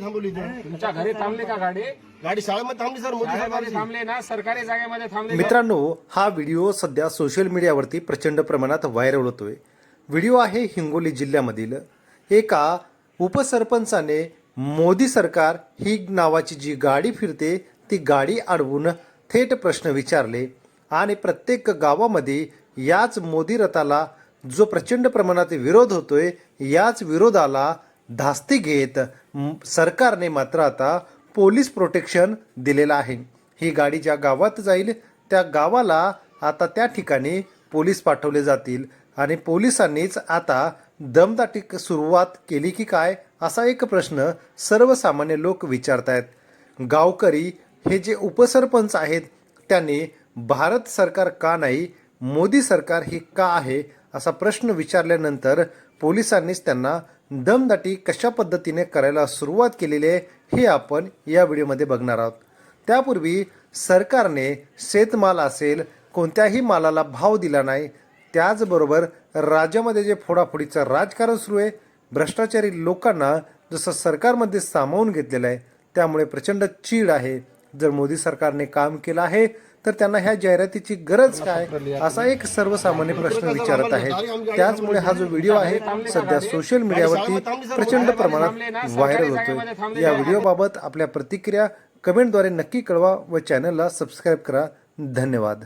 थांबवली. तुमच्या घरी थांबली का गाडी? गाडी शाळेमध्ये थांबली सर मोदी शाळेमध्ये साहेबांची. थांबले ना? सरकारी जागेमध्ये थांबले मित्रांनो हा व्हिडिओ सध्या सोशल मीडियावरती प्रचंड प्रमाणात व्हायरल होतोय. व्हिडिओ आहे हिंगोली जिल्ह्यामधील. एका उपसरपंचाने मोदी सरकार ही नावाची जी गाडी फिरते ती गाडी अडवून थेट प्रश्न विचारले. आणि प्रत्येक गावामध्ये याच मोदी रथाला जो प्रचंड प्रमाणात विरोध होतोय याच विरोधाला धास्ती घेत सरकारने मात्र आता पोलीस प्रोटेक्शन दिलेलं आहे. ही गाडी ज्या गावात जाईल त्या गावाला आता त्या ठिकाणी पोलीस पाठवले जातील. आणि पोलिसांनीच आता दमदाटी सुरुवात केली की काय असा एक प्रश्न सर्वसामान्य लोक विचारतायत. गावकरी हे जे उपसरपंच आहेत त्यांनी भारत सरकार का नाही मोदी सरकार हे का आहे असा प्रश्न विचारल्यानंतर पोलिसांनीच त्यांना दमदाटी कशा पद्धतीने करायला सुरुवात केलेली आहे हे आपण या व्हिडिओमध्ये बघणार आहोत. त्यापूर्वी सरकारने शेतमाल असेल कोणत्याही मालाला भाव दिला नाही त्याचबरोबर राज्यामध्ये जे फोडाफोडीचं राजकारण सुरू आहे भ्रष्टाचारी लोकांना जसं सरकारमध्ये सामावून घेतलेलं आहे त्यामुळे प्रचंड चीड आहे. जर मोदी सरकारने काम केलं आहे तर त्यांना ह्या जाहिरातीची गरज काय? असा एक सर्वसामान्य प्रश्न विचारत आहे. त्याचमुळे हा जो व्हिडिओ आहे सध्या सोशल मीडियावरती प्रचंड प्रमाणात व्हायरल होतोय. या व्हिडिओबाबत आपल्या प्रतिक्रिया कमेंटद्वारे नक्की कळवा व चॅनलला सबस्क्राईब करा. धन्यवाद.